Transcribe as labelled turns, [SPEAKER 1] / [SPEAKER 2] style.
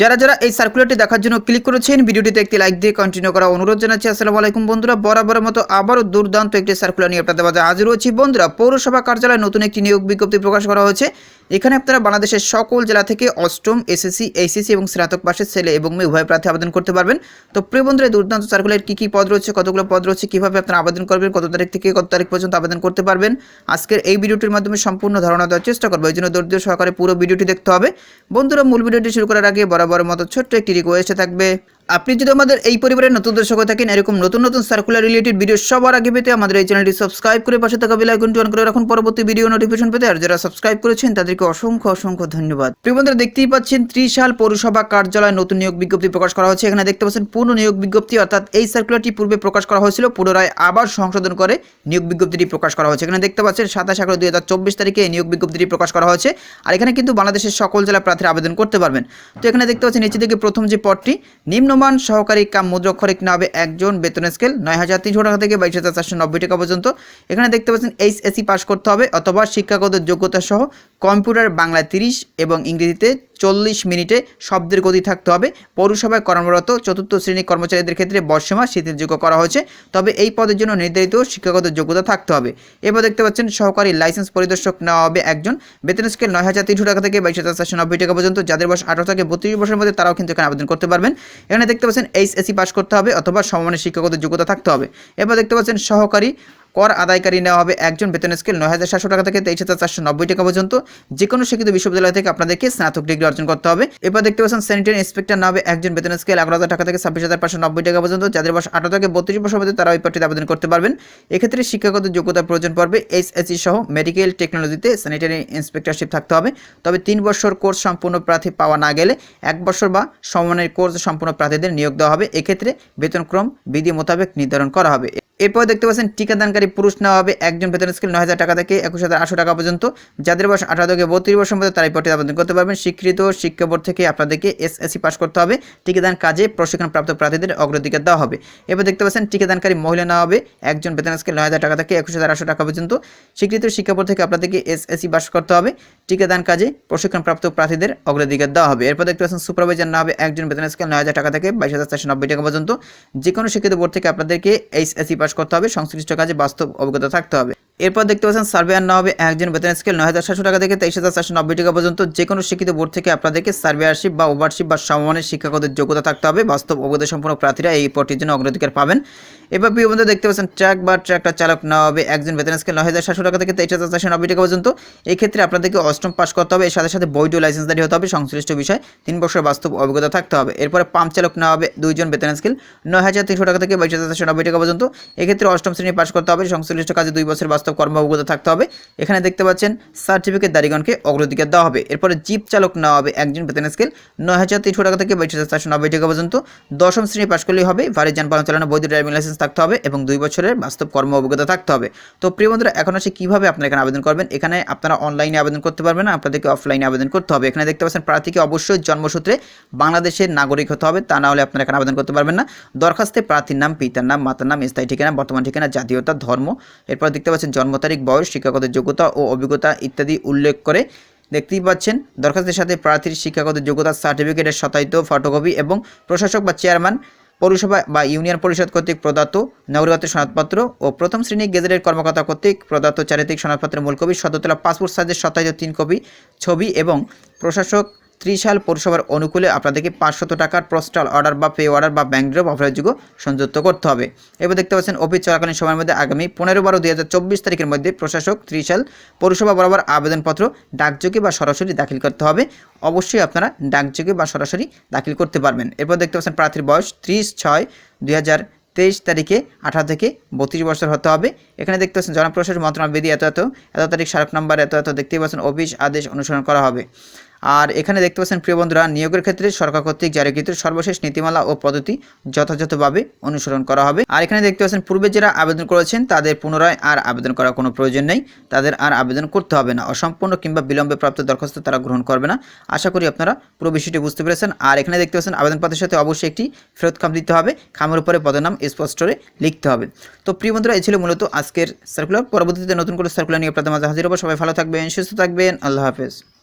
[SPEAKER 1] যারা যারা এই সার্কুলারটি দেখার জন্য ক্লিক করেছেন, ভিডিওটিতে একটি লাইক দিয়ে কন্টিনিউ করা অনুরোধ জানাচ্ছি। আসসালামু আলাইকুম বন্ধুরা, বরাবরের মতো আবারও দুর্দান্ত একটি সার্কুলার নিয়ে আপনাদের মাঝে হাজির হয়েছি। বন্ধুরা, পৌরসভা কার্যালয়ে নতুন একটি নিয়োগ বিজ্ঞপ্তি প্রকাশ করা হয়েছে। এখানে আপনারা বাংলাদেশের সকল জেলা থেকে অষ্টম, এসএসসি, এইচএসসি এবং স্নাতক পাশের ছেলে এবং মেয়ে উভয় প্রার্থী আবেদন করতে পারবেন। তো প্রিয় বন্ধুরা দুর্দান্ত সার্কুলার কী কী পদ রয়েছে, কতগুলো পদ রয়েছে, কীভাবে আপনারা আবেদন করবেন, কত তারিখ থেকে কত তারিখ পর্যন্ত আবেদন করতে পারবেন, আজকের এই ভিডিওটির মাধ্যমে সম্পূর্ণ ধারণা দেওয়ার চেষ্টা করব। এই জন্য ধৈর্য সহকারে পুরো ভিডিওটি দেখতে হবে। বন্ধুরা, মূল ভিডিওটি শুরু করার আগে বরাবরের মতো ছোট্ট একটি রিকোয়েস্ট থাকবে আপনি যদি আমাদের এই পরিবারের নতুন দর্শক থাকেন, এরকম নতুন নতুন সার্কুলার রিলেটেড ভিডিও সবার আগে পেতে আমাদের এই চ্যানেলটি সাবস্ক্রাইব করে পাশে থাকা বেল আইকনটি অন করে রাখুন। পরবর্তী ভিডিও নোটিফিকেশন পেতে আর যারা সাবস্ক্রাইব করেছেন, তাদেরকে অসংখ্য অসংখ্য ধন্যবাদ। প্রিয় বন্ধুরা, দেখতেই পাচ্ছেন ত্রিশাল পৌরসভা কার্যালয়ে নতুন নিয়োগ বিজ্ঞপ্তি প্রকাশ করা হয়েছে এখানে দেখতে পাচ্ছেন পূর্ণ নিয়োগ বিজ্ঞপ্তি, অর্থাৎ এই সার্কুলারটি পূর্বে প্রকাশ করা হয়েছিল, পুনরায় আবার সংশোধন করে নিয়োগ বিজ্ঞপ্তিটি প্রকাশ করা হয়েছে। এখানে দেখতে পাচ্ছেন সাতাশ এগারো দুই হাজার চব্বিশ তারিখে নিয়োগ বিজ্ঞপ্তিটি প্রকাশ করা হয়েছে। আর এখানে কিন্তু বাংলাদেশের সকল জেলা প্রার্থীরা আবেদন করতে পারবেন। তো এখানে দেখতে পাচ্ছেন নিচে দিকে প্রথম যে পদটি নিম্নমান সহকারী কাম মুদ্রাক্ষরিক না হবে একজন বেতন স্কেল নয় হাজার তিনশো টাকা থেকে বাইশ হাজার চারশো নব্বই টাকা পর্যন্ত। এখানে দেখতে পাচ্ছেন এইচএসি পাস করতে হবে অথবা শিক্ষাগত যোগ্যতা সহ কম্পিউটার বাংলা তিরিশ এবং ইংরেজিতে চল্লিশ মিনিটে শব্দের গতি থাকতে হবে। পৌরসভায় কর্মরত চতুর্থ শ্রেণি কর্মচারীদের ক্ষেত্রে বর্ষমা শিথিলযোগ্য করা হয়েছে। তবে এই পদের জন্য নির্ধারিত শিক্ষাগত যোগ্যতা থাকতে হবে। এবার দেখতে পাচ্ছেন, সহকারী লাইসেন্স পরিদর্শক নেওয়া হবে একজন। বেতন স্কেল নয় হাজার তিনশো টাকা থেকে বাইশ হাজার চারশো নব্বই টাকা পর্যন্ত। যাদের বয়স আঠারো থেকে বত্রিশ বছরের মধ্যে, তারাও কিন্তু এখানে আবেদন করতে পারবেন। এখানে দেখতে পাচ্ছেন, এইচএসসি পাস করতে হবে অথবা সমমানের শিক্ষাগত যোগ্যতা থাকতে হবে। এবার দেখতে পাচ্ছেন, সহকারী কর আদায়কারী নেওয়া হবে একজন বেতন স্কেল নয় হাজার সাতশো টাকা থেকে তেইশ হাজার চারশো নব্বই টাকা পর্যন্ত। যে কোনো শিক্ষিত বিশ্ববিদ্যালয় থেকে আপনাদেরকে স্নাতক ডিগ্রি অর্জন করতে হবে। এবার দেখতে পাচ্ছেন স্যানিটারি ইন্সপেক্টর নেওয়া হবে একজন বেতন স্কেল এগারো হাজার টাকা থেকে ছাব্বিশ হাজার পাঁচশো নব্বই টাকা পর্যন্ত। যাদের বয়স আঠারো থেকে বত্রিশ বছর মধ্যে তারা ওই পদটিতে আবেদন করতে পারবেন। এক্ষেত্রে শিক্ষাগত যোগ্যতার প্রয়োজন পড়বে। এইচএসসি সহ মেডিকেল টেকনোলজিতে স্যানিটারি ইন্সপেক্টরশিপ থাকতে হবে। তবে তিন বছর কোর্স সম্পূর্ণ প্রার্থী পাওয়া না গেলে এক বছর বা সমমানের কোর্স সম্পূর্ণ প্রার্থীদের নিয়োগ দেওয়া হবে। এক্ষেত্রে বেতনক্রম বিধি মোতাবেক নির্ধারণ করা হবে। এরপর দেখতে পাচ্ছেন, টিকাদানকারী পুরুষ নেওয়া হবে একজন বেতন স্কেল নয় হাজার টাকা থেকে একুশ হাজার আটশো টাকা পর্যন্ত। যাদের বয়স আঠারো থেকে বত্রিশ বছর মধ্যে তারা এই পদে আবেদন করতে পারবেন। স্বীকৃত শিক্ষা বোর্ড থেকে আপনাদেরকে এসএসসি পাস করতে হবে। টিকাদান কাজে প্রশিক্ষণপ্রাপ্ত প্রার্থীদের অগ্রাধিকার দেওয়া হবে। এবার দেখতে পাচ্ছেন, টিকাদানকারী মহিলা নেওয়া হবে একজন বেতন স্কেল নয় হাজার টাকা থেকে একুশ হাজার আটশো টাকা পর্যন্ত। স্বীকৃত শিক্ষা বোর্ড থেকে আপনাদেরকে এসএসসি পাস করতে হবে। টিকাদান কাজে প্রশিক্ষণপ্রাপ্ত প্রার্থীদের অগ্রাধিকার দেওয়া হবে। এরপর দেখতে পাচ্ছেন, সুপারভাইজার নেওয়া হবে একজন বেতন স্কেল নয় হাজার টাকা থেকে বাইশ হাজার চারশো নব্বই টাকা পর্যন্ত। যে কোনো শিক্ষিত বোর্ড থেকে আপনাদেরকে এইচএসসি পাস করতে হবে সংশ্লিষ্ট কাজে বাস্তব অভিজ্ঞতা থাকতে হবে। এরপর দেখতে পাচ্ছেন সার্ভেয়ার নেওয়া হবে একজন বেতন স্কেল নয় হাজার সাতশো টাকা থেকে তেইশ হাজার চারশো নব্বই টাকা পর্যন্ত যে কোনো শিক্ষিত বোর্ড থেকে আপনাদেরকে সার্ভেয়ারশিপ বা ওভারশিপ বা সমমানের শিক্ষাগত যোগ্যতা থাকতে হবে। বাস্তব অভিজ্ঞতা সম্পন্ন প্রার্থীরা এই পদটির জন্য অগ্রাধিকার পাবেন। এবার প্রিয় বন্ধু দেখতে পাচ্ছেন ট্রাক বা ট্রাক্টর চালক নেওয়া হবে একজন বেতন স্কেল নয় হাজার সাতশো টাকা থেকে তেইশ হাজার চারশো নব্বই টাকা পর্যন্ত। এই ক্ষেত্রে আপনাদেরকে অষ্টম পাস করতে হবে, এর সাথে সাথে বৈধ লাইসেন্সদারি হতে হবে, সংশ্লিষ্ট বিষয় তিন বছর বাস্তব অভিজ্ঞতা থাকতে হবে। এরপরে পাম্প চালক নেওয়া হবে দুইজন বেতন স্কেল নয় হাজার তিনশো টাকা থেকে বাইশ হাজার চারশো নব্বই টাকা পর্যন্ত। এক্ষেত্রে অষ্টম শ্রেণি পাস করতে হবে, সংশ্লিষ্ট কাজে দুই বছর বাস্তব কর্ম অভিজ্ঞতা থাকতে হবে। এখানে দেখতে পাচ্ছেন সার্টিফিকেট দারিগণকে অগ্রাধিকার দেওয়া হবে। এরপরে জিপ চালক নেওয়া হবে একজন বেতন স্কেল নয় হাজার তিনশো টাকা থেকে বাইশ হাজার চারশো নব্বই টাকা পর্যন্ত। দশম শ্রেণি পাশ করলেই হবে। ভারী যানবাহন চালানো, বৈধ ড্রাইভিং লাইসেন্স থাকতে হবে এবং দুই বছরের বাস্তব কর্ম অভিজ্ঞতা থাকতে হবে। তো প্রিয় বন্ধুরা, এখন আসে কীভাবে আপনারা এখানে আবেদন করবেন। এখানে আপনারা অনলাইনে আবেদন করতে পারবেন না আপনাদেরকে অফলাইনে আবেদন করতে হবে। এখানে দেখতে পাচ্ছেন প্রার্থীকে অবশ্যই জন্মসূত্রে বাংলাদেশের নাগরিক হতে হবে। তা না হলে আপনারা এখানে আবেদন করতে পারবেন না। দরখাস্তে প্রার্থীর নাম, পিতার নাম, মাতার নাম, স্থায়ী ঠিকানা, বর্তমান ঠিকানা, জাতীয়তা, ধর্ম। এরপর দেখতে পাচ্ছেন জন্ম তারিখ, বয়স, শিক্ষাগত যোগ্যতা ও অভিজ্ঞতা ইত্যাদি উল্লেখ করে দেখতেই পাচ্ছেন। দরখাস্তের সাথে প্রার্থীর শিক্ষাগত যোগ্যতার সার্টিফিকেটের সত্যায়িত ফটোকপি এবং প্রশাসক বা চেয়ারম্যান, পৌরসভা বা ইউনিয়ন পরিষদ কর্তৃক প্রদত্ত নাগরিকত্ব সনদপত্র ও প্রথম শ্রেণি গেজেটের কর্মকর্তা কর্তৃক প্রদত্ত চারিত্রিক সনদপত্রের মূল কপি সদতলা পাসপোর্ট সাইজের সত্যায়িত তিন কপি, ছবি এবং প্রশাসক ত্রিশাল পৌরসভার অনুকূলে আপনাদেরকে পাঁচশত টাকার পোস্টাল অর্ডার বা পে অর্ডার বা ব্যাংক ড্রপ অফারযোগ্য সংযুক্ত করতে হবে। এবার দেখতে পাচ্ছেন অফিস চলাকালীন সময়ের মধ্যে আগামী পনেরো বারো দুই তারিখের মধ্যে প্রশাসক ত্রিশাল পৌরসভা বরাবর আবেদনপত্র ডাকযোগে বা সরাসরি দাখিল করতে হবে। অবশ্যই আপনারা ডাকযোগে বা সরাসরি দাখিল করতে পারবেন। এরপর দেখতে পাচ্ছেন প্রার্থীর বয়স ত্রিশ ছয় দুই তেইশ তারিখে আঠারো থেকে বত্রিশ বছর হতে হবে। এখানে দেখতে পাচ্ছেন জনপ্রশাসন মন্ত্রণালয় বিধি এত এত এত তারিখ স্মারক নাম্বার এত এত দেখতে পাচ্ছেন অফিস আদেশ অনুসরণ করা হবে। আর এখানে দেখতে পাচ্ছেন, প্রিয় বন্ধুরা, নিয়োগের ক্ষেত্রে সরকার কর্তৃক জারিকৃত সর্বশেষ নীতিমালা ও পদ্ধতি যথাযথভাবে অনুসরণ করা হবে। আর এখানে দেখতে পাচ্ছেন, পূর্বে যারা আবেদন করেছেন তাদের পুনরায় আর আবেদন করার কোনো প্রয়োজন নেই। তাদের আর আবেদন করতে হবে না। অসম্পূর্ণ কিংবা বিলম্বে প্রাপ্ত দরখাস্ত তারা গ্রহণ করবে না। আশা করি আপনারা পুরো বিষয়টি বুঝতে পেরেছেন। আর এখানে দেখতে পাচ্ছেন, আবেদনপত্রের সাথে অবশ্যই একটি ফেরত খাম দিতে হবে। খামের উপরে পদনাম স্পষ্টরে লিখতে হবে। তো প্রিয় বন্ধুরা, এই ছিল মূলত আজকের সার্কুলার পরবর্তীতে নতুন করে সার্কুলার নিয়ে আপনাদের মাঝে হাজির হব। সবাই ভালো থাকবেন, সুস্থ থাকবেন। আল্লাহ হাফেজ।